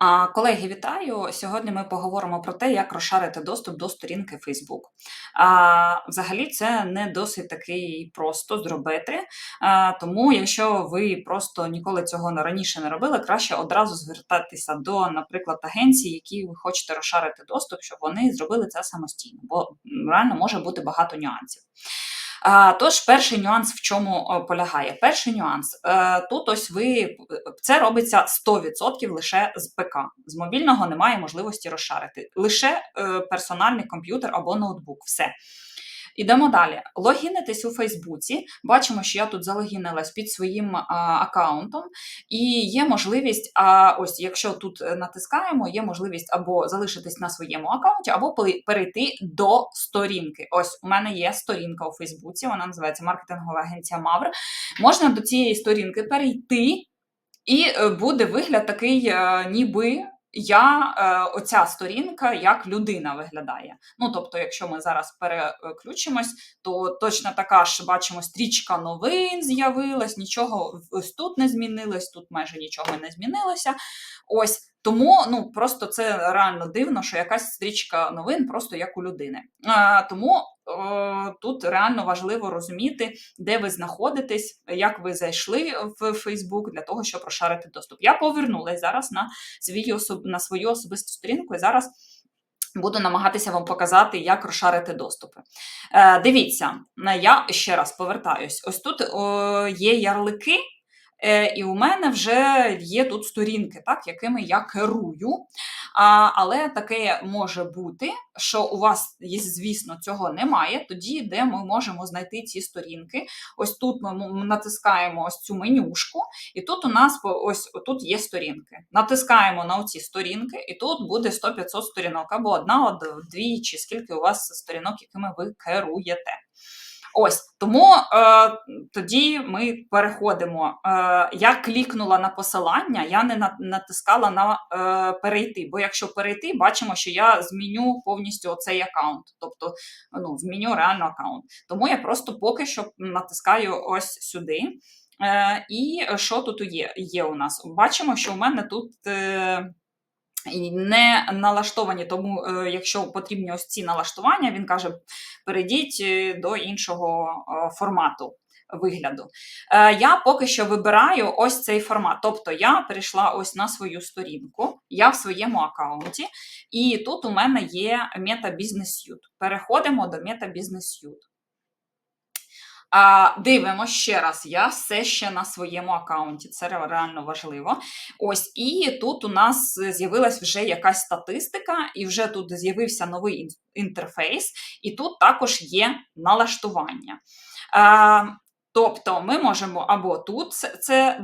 А, Колеги, вітаю! Сьогодні ми поговоримо про те, як розшарити доступ до сторінки Facebook. А, Взагалі, це не досить такий просто зробити. А, Тому, якщо ви просто ніколи цього раніше не робили, краще одразу звертатися до, наприклад, агенцій, які ви хочете розшарити доступ, щоб вони зробили це самостійно, бо реально може бути багато нюансів. Тож, перший нюанс в чому полягає? Перший нюанс е, тут ось ви це робиться 100% лише з ПК. З мобільного немає можливості розшарити. Лише е, персональний комп'ютер або ноутбук. Все. Ідемо далі. Логінитись у Фейсбуці. Бачимо, що я тут залогінилась під своїм а, аккаунтом, і є можливість, а ось якщо тут е, натискаємо, є можливість або залишитись на своєму аккаунті, або перейти до сторінки. Ось у мене є сторінка у Фейсбуці, вона називається маркетингова агенція Мавр. Можна до цієї сторінки перейти, і е, буде вигляд такий, е, ніби я е, оця сторінка як людина виглядає. Ну тобто, якщо ми зараз переключимось, то точно така ж бачимо, стрічка новин з'явилась, нічого ось тут не змінилось, тут майже нічого не змінилося. Ось тому ну просто це реально дивно, що якась стрічка новин просто як у людини. А, Тому о, тут реально важливо розуміти, де ви знаходитесь, як ви зайшли в Фейсбук для того, щоб розшарити доступ. Я повернулася зараз на свій особ... на свою особисту сторінку і зараз. Буду намагатися вам показати, як розшарити доступи. Е, Дивіться, я ще раз повертаюсь. Ось тут о, є ярлики, Е, і у мене вже є тут сторінки, так, якими я керую. А, Але таке може бути, що у вас, звісно, цього немає. Тоді, де ми можемо знайти ці сторінки. Ось тут ми натискаємо ось цю менюшку, і тут у нас ось тут є сторінки. Натискаємо на оці сторінки, і тут буде 100-500 сторінок, або одна, дві, чи скільки у вас сторінок, якими ви керуєте. Ось тому е, тоді ми переходимо. Е, Я клікнула на посилання, я не натискала на е, перейти. Бо якщо перейти, бачимо, що я зміню повністю оцей аккаунт, тобто ну, зміню реально аккаунт. Тому я просто поки що натискаю ось сюди. Е, І що тут є? Є у нас? Бачимо, що у мене тут. Е, не налаштовані, тому е, якщо потрібні ось ці налаштування, він каже: перейдіть е, до іншого е, формату. Вигляду. Я поки що вибираю ось цей формат. Тобто я перейшла ось на свою сторінку, я в своєму аккаунті, і тут у мене є Meta Business Suite. Переходимо до Meta Business Suite. А, Дивимо ще раз, я все ще на своєму аккаунті, це реально важливо. Ось, І тут у нас з'явилась вже якась статистика, і вже тут з'явився новий інтерфейс, і тут також є налаштування. А, Тобто ми можемо або тут це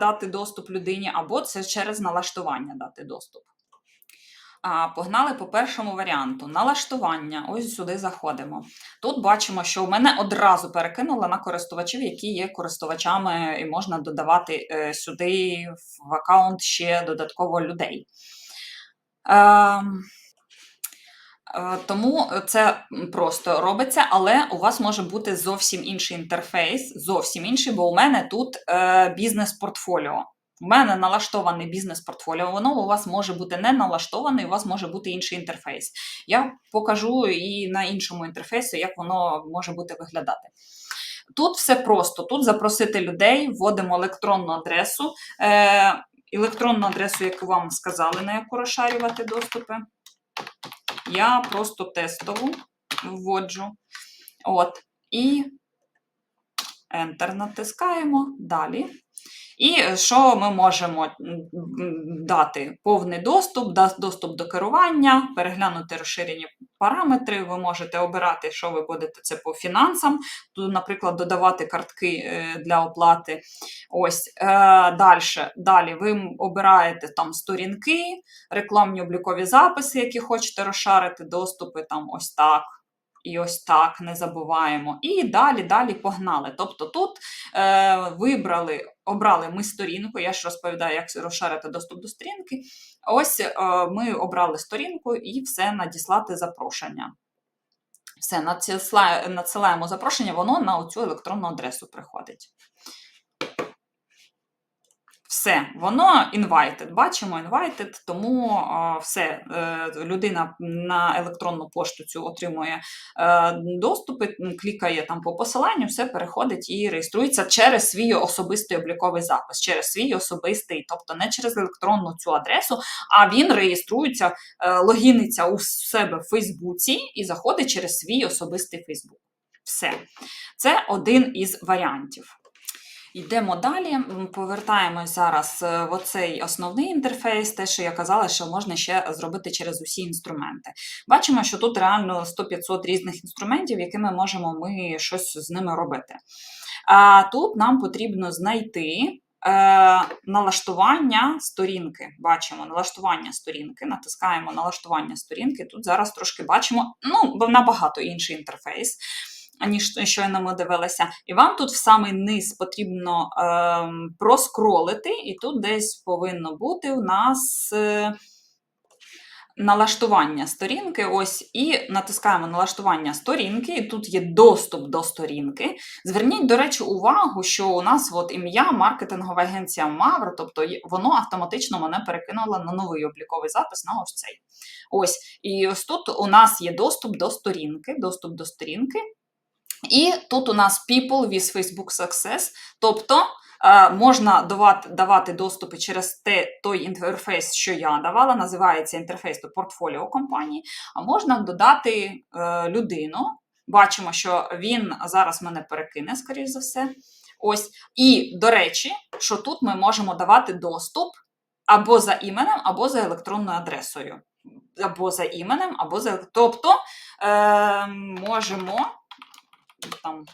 дати доступ людині, або це через налаштування дати доступ. Погнали по першому варіанту. Налаштування. Ось сюди заходимо. Тут бачимо, що в мене одразу перекинуло на користувачів, які є користувачами, і можна додавати е, сюди в аккаунт ще додатково людей. Ем, е, тому це просто робиться, але у вас може бути зовсім інший інтерфейс, зовсім інший, бо у мене тут е, бізнес-портфоліо. У мене налаштований бізнес-портфоліо, воно у вас може бути не налаштоване, у вас може бути інший інтерфейс. Я покажу і на іншому інтерфейсі, як воно може бути виглядати. Тут все просто: тут запросити людей, вводимо електронну адресу, е, електронну адресу, яку вам сказали, на яку розшарювати доступи. Я просто тестову вводжу. От. І Enter натискаємо далі. І е, що ми можемо дати? Повний доступ, доступ до керування, переглянути розширені параметри. Ви можете обирати, що ви будете це по фінансам, тут, наприклад, додавати картки е, для оплати. Ось е, Далі далі ви обираєте там сторінки, рекламні облікові записи, які хочете розшарити, доступи там ось так. І ось так не забуваємо. І далі, далі погнали. Тобто тут е, вибрали, обрали ми сторінку, я ж розповідаю, як розшарити доступ до сторінки. Ось е, ми обрали сторінку і все надіслати запрошення. Все, надсилаємо запрошення, воно на цю електронну адресу приходить. Все, воно invited. Бачимо invited, тому все, е, людина на електронну пошту цю отримує е, доступи, клікає там по посиланню, все переходить і реєструється через свій особистий обліковий запис, через свій особистий, тобто не через електронну цю адресу, а він реєструється, е, логіниться у себе в Фейсбуці і заходить через свій особистий Фейсбук. Все. Це один із варіантів. Йдемо далі. Повертаємось зараз е, в оцей основний інтерфейс, те, що я казала, що можна ще зробити через усі інструменти. Бачимо, що тут реально 100-500 різних інструментів, якими можемо ми щось з ними робити. А тут нам потрібно знайти е, налаштування сторінки. Бачимо налаштування сторінки, натискаємо налаштування сторінки. Тут зараз трошки бачимо, ну, набагато інший інтерфейс аніж щойно ми дивилися. І вам тут в самий низ потрібно ем, проскролити, і тут десь повинно бути у нас. Е, Налаштування сторінки, ось, і натискаємо налаштування сторінки, і тут є доступ до сторінки. Зверніть, до речі, увагу, що у нас от ім'я маркетингова агенція Мавр, тобто воно автоматично мене перекинуло на новий обліковий запис на ось цей. Ось, і ось тут у нас є доступ до сторінки, доступ до сторінки. І тут у нас People with Facebook Success, тобто е, можна давати, доступи через те, той інтерфейс, що я давала, називається інтерфейс до портфоліо компанії, а можна додати е, людину. Бачимо, що він зараз мене перекине, скоріш за все. Ось. І, до речі, що тут ми можемо давати доступ або за іменем, або за електронною адресою. Або за іменем, або за. Тобто е, можемо там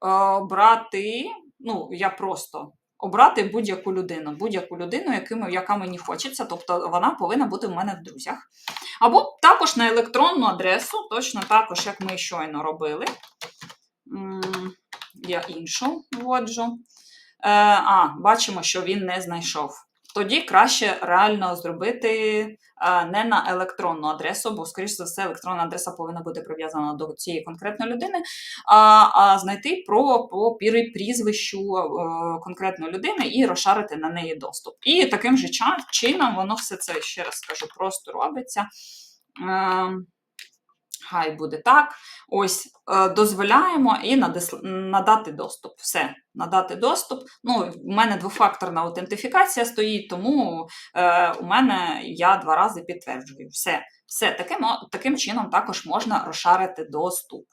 обрати, ну, я просто обрати будь-яку людину, будь-яку людину, якими, яка мені хочеться, тобто вона повинна бути в мене в друзях. Або також на електронну адресу, точно також, як ми щойно робили. Я іншу вводжу. Е, а, бачимо, що він не знайшов. Тоді краще реально зробити не на електронну адресу, бо, скоріш за все, електронна адреса повинна бути прив'язана до цієї конкретної людини, а, а знайти про по прізвищу е, конкретної людини і розшарити на неї доступ. І таким же чином воно все це, ще раз скажу, просто робиться. Хай буде так. Ось е, дозволяємо і надати доступ. Все, надати доступ. Ну, у мене двофакторна аутентифікація стоїть, тому е, у мене я два рази підтверджую. Все, все таким, таким чином також можна розшарити доступ.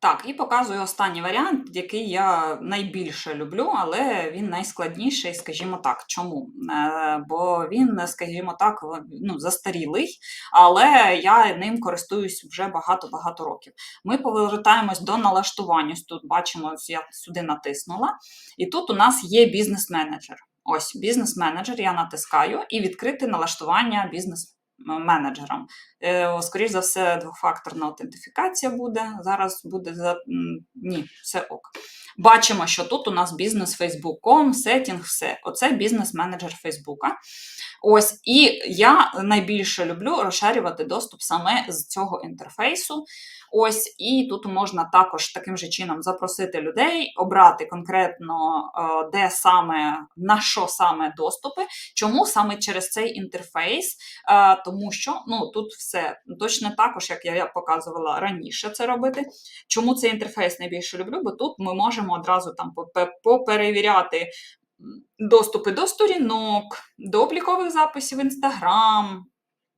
Так, і показую останній варіант, який я найбільше люблю, але він найскладніший, скажімо так. Чому? Е, бо він, скажімо так, ну, застарілий, але я ним користуюсь вже багато-багато років. Ми повертаємось до налаштування. Тут бачимо, я сюди натиснула. І тут у нас є бізнес-менеджер. Ось бізнес-менеджер, я натискаю і відкрити налаштування бізнес-менеджером. Е, Скоріше за все, двофакторна аутентифікація буде. Зараз буде за ні, все ок. Бачимо, що тут у нас бізнес Фейсбуком, сетінг, все. Оце бізнес-менеджер Фейсбука. Ось, і я найбільше люблю розширювати доступ саме з цього інтерфейсу. Ось, і тут можна також таким же чином запросити людей, обрати конкретно, е, де саме, на що саме доступи. Чому саме через цей інтерфейс? Е, Тому що ну, тут все точно також, як я показувала раніше це робити. Чому цей інтерфейс найбільше люблю? Бо тут ми можемо одразу там поперевіряти доступи до сторінок, до облікових записів в Instagram,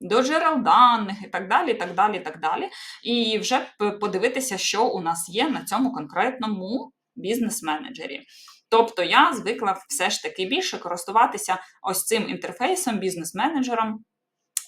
до джерел даних і так далі. і так далі, і так далі. І вже подивитися, що у нас є на цьому конкретному бізнес-менеджері. Тобто я звикла все ж таки більше користуватися ось цим інтерфейсом, бізнес-менеджером.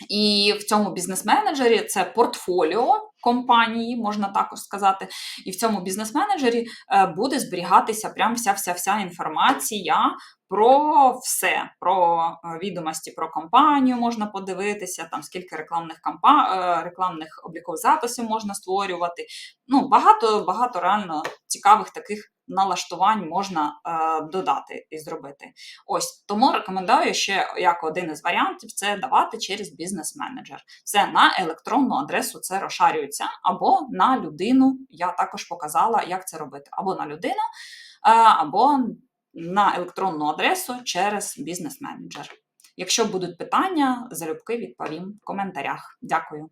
І в цьому бізнес-менеджері це портфоліо компанії, можна також сказати. І в цьому бізнес-менеджері е, буде зберігатися прям вся вся інформація про все, про е, відомості про компанію можна подивитися, там скільки рекламних кампа... е, рекламних облікових записів можна створювати. Ну, багато, багато реально цікавих таких налаштувань можна е, додати і зробити. Ось тому рекомендую ще як один із варіантів це давати через бізнес-менеджер. Це на електронну адресу це розшарюється, поширюється, або на людину. Я також показала, як це робити, або на людину, е, або на електронну адресу через бізнес-менеджер. Якщо будуть питання, залюбки відповім в коментарях. Дякую.